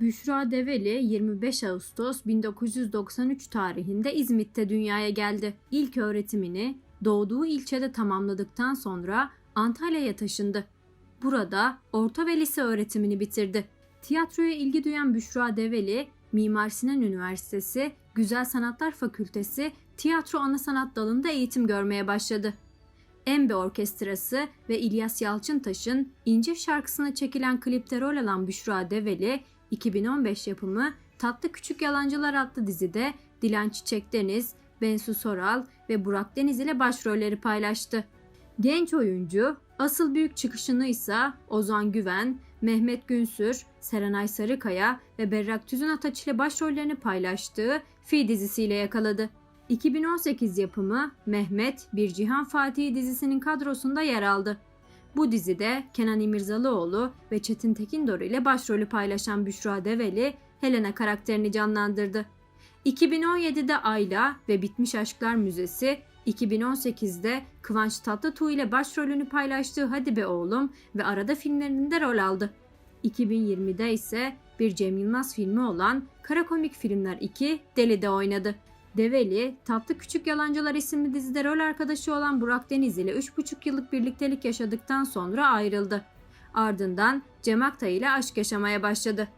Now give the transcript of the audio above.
Büşra Develi 25 Ağustos 1993 tarihinde İzmit'te dünyaya geldi. İlk öğretimini doğduğu ilçede tamamladıktan sonra Antalya'ya taşındı. Burada orta ve lise öğretimini bitirdi. Tiyatroya ilgi duyan Büşra Develi, Mimar Sinan Üniversitesi, Güzel Sanatlar Fakültesi tiyatro ana sanat dalında eğitim görmeye başladı. Embe Orkestrası ve İlyas Yalçıntaş'ın İnce şarkısına çekilen klipte rol alan Büşra Develi, 2015 yapımı Tatlı Küçük Yalancılar adlı dizide Dilan Çiçek Deniz, Bensu Soral ve Burak Deniz ile başrolleri paylaştı. Genç oyuncu asıl büyük çıkışını ise Ozan Güven, Mehmet Günsür, Serenay Sarıkaya ve Berrak Tüzün Ataç ile başrollerini paylaştığı Fi dizisiyle yakaladı. 2018 yapımı Mehmet Bir Cihan Fatih dizisinin kadrosunda yer aldı. Bu dizide Kenan İmirzalıoğlu ve Çetin Tekindor ile başrolü paylaşan Büşra Develi, Helena karakterini canlandırdı. 2017'de Ayla ve Bitmiş Aşklar Müzesi, 2018'de Kıvanç Tatlıtuğ ile başrolünü paylaştığı Hadi Be Oğlum ve Arada filmlerinde rol aldı. 2020'de ise bir Cem Yılmaz filmi olan Kara Komik Filmler 2 Deli'de oynadı. Develi, Tatlı Küçük Yalancılar isimli dizide rol arkadaşı olan Burak Deniz ile 3,5 yıllık birliktelik yaşadıktan sonra ayrıldı. Ardından Cem Aktay ile aşk yaşamaya başladı.